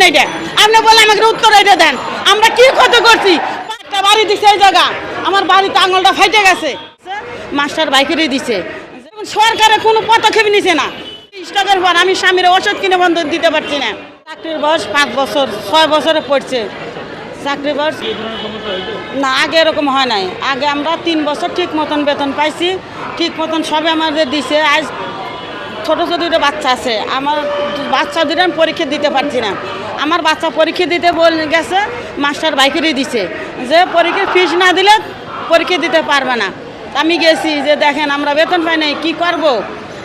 বলেন এটা। আপনি বলে আমাকে উত্তর এটা দেন। আমরা কি ক্ষতি করছি? একটা বাড়ি দিছে এই জায়গা। আমার বাড়িতে আঙুলটা ফাইটে গেছে। মাস্টার বাইকেরই দিছে। সরকারে কোনো পদক্ষেপ নিছে না। স্টকের পর আমি স্বামীর ওষুধ কিনে বন্ধ দিতে পারছি না। চাকরির বয়স পাঁচ বছর ছয় বছরে পড়ছে। চাকরির বয়স না আগে এরকম হয় নাই। আগে আমরা তিন বছর ঠিক মতন বেতন পাইছি। ঠিক মতন সবে আমাদের দিছে। আজ ছোট ছোট দুটো বাচ্চা আছে। আমার বাচ্চা দুটো আমি পরীক্ষা দিতে পারছি না। আমার বাচ্চা পরীক্ষা দিতে বল গেছে, মাস্টার বাইকেরই দিছে। যে পরীক্ষার ফিস না দিলে পরীক্ষা দিতে পারবে না। আমি গেছি যে দেখেন, আমরা বেতন পাই নাই, কী করব?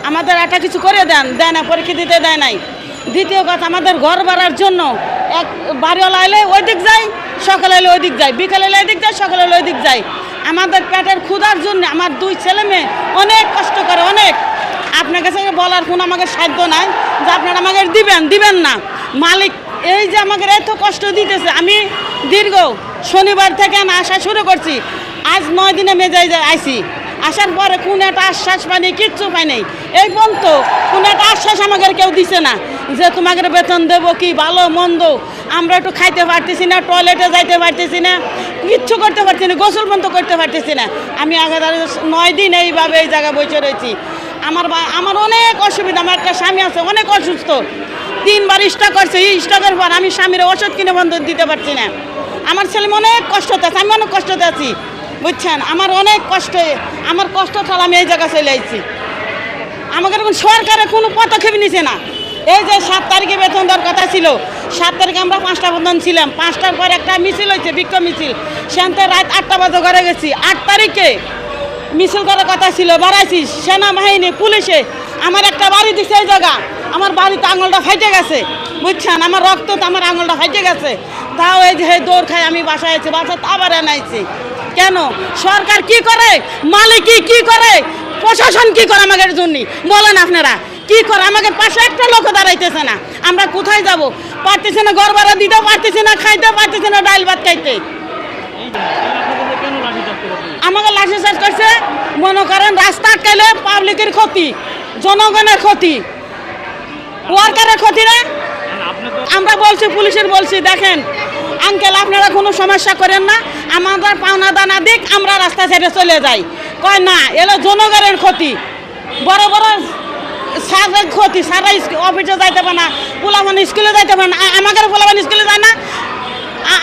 আমাদের একটা কিছু করে দেন, দেয় না, পরীক্ষা দিতে দেয় নাই। দ্বিতীয় কথা, আমাদের ঘর বাড়ার জন্য এক বাড়িওয়ালা এলে ওই দিক যায়, সকালে এলে ওই দিক যায়, বিকালে এলে ওই দিক যায়, সকালে এলে ওই দিক যায়। আমাদের পেটের ক্ষুধার জন্য আমার দুই ছেলে মেয়ে অনেক কষ্ট করে, অনেক। আপনার কাছে বলার কোনো আমাকে সাধ্য নাই যে আপনারা আমাকে দিবেন দিবেন না। মালিক, এই যে আমাকে এত কষ্ট দিতেছে, আমি দীর্ঘ শনিবার থেকে আমি আসা শুরু করছি। আজ নয় দিনে মেজাই আইসি আসার পরে কোন একটা আশ্বাস পাইনি, কিচ্ছু পাইনি। এই পর্যন্ত কোন একটা আশ্বাস আমাদের কেউ দিছে না, যে তোমাকে বেতন দেবো কি, ভালো, মন্দ, আমরা একটু খাইতে পারতেছি না, টয়লেটে যাইতে পারতেছি না, কিচ্ছু করতে পারছি না, গোসল পর্যন্ত করতে পারতেছি না। আমি আগে নয় দিন এইভাবে এই জায়গায় বসে রয়েছি। আমার আমার অনেক অসুবিধা, আমার একটা স্বামী আছে, অনেক অসুস্থ। তিনবার স্টক করছে, এই স্টকের পর আমি স্বামীর ওষুধ কিনে বন্ধ দিতে পারছি না। আমার ছেলে অনেক কষ্টতে আছে, আমি অনেক কষ্টতে আছি। বুঝছেন? আমার অনেক কষ্ট, আমার কষ্ট ছাড়া আমি এই জায়গায় চলে আসছি আমাকে এখন সরকারে কোনো পদক্ষেপ নিছে না। এই যে সাত তারিখে বেতন দেওয়ার কথা ছিল, সাত তারিখে আমরা পাঁচটা বেতন ছিলাম। পাঁচটার পর একটা মিছিল হয়েছে বিক্ষোভ মিছিল। সেখান রাত আটটা বাজে ঘরে গেছি। আট তারিখে মিছিল করার কথা ছিল, বাড়াইছি সেনাবাহিনী, পুলিশে। আমার একটা বাড়ি দিছে এই জায়গা। আমার বাড়িতে আঙুলটা ফাইটে গেছে, বুঝছেন? আমার রক্ত তো আমার আঙুলটা ফাইটে গেছে। তাও এই যে দৌড় খাই আমি বাসায় আছি বাসা আবার এনাইছি কেন? সরকার কি করে? মালিকই কি করে? প্রশাসন কি করে আমাদের জন্য? বলেন আপনারা, কি করে? আমাকে পাশে একটা লোক দাঁড়াইতেছে না। আমরা কোথায় যাব? পারতেছি না ঘর ভাড়া দিতে, পারতেছি না খাইতে, পারতেছি না ডাল ভাত খাইতে। আমাকে লাঠি চার্জ করছে, মনে করেন রাস্তা আটকাইলে পাবলিকের ক্ষতি, জনগণের ক্ষতি। ওয়ার্কারের ক্ষতি না? আমরা বলছি, পুলিশের বলছি, দেখেন, আঙ্কেল, আপনারা কোনো সমস্যা করেন না। আমাদের পাওনা দানা দিক, আমরা রাস্তা ছেড়ে চলে যাই। কয় না, এলো জনগণের ক্ষতি। বড় বড় সারের ক্ষতি সারা অফিসে যাইতে পারে না, পোলাপান স্কুলে যাইতে পারে না। আমাদের পোলাপান স্কুলে যায় না।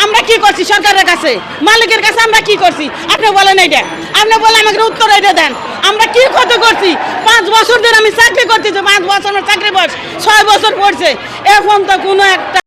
আমরা কি করছি সরকারের কাছে? মালিকের কাছে আমরা কি করছি? আপনি বলেন এইটা। আপনি বলে আমাকে উত্তর এটা দেন। আমরা কি ক্ষতি করছি? পাঁচ বছর ধরে আমি চাকরি পাঁচ বছর চাকরি বয়স ছয় বছর পড়ছে। এখন তো কোনো একটা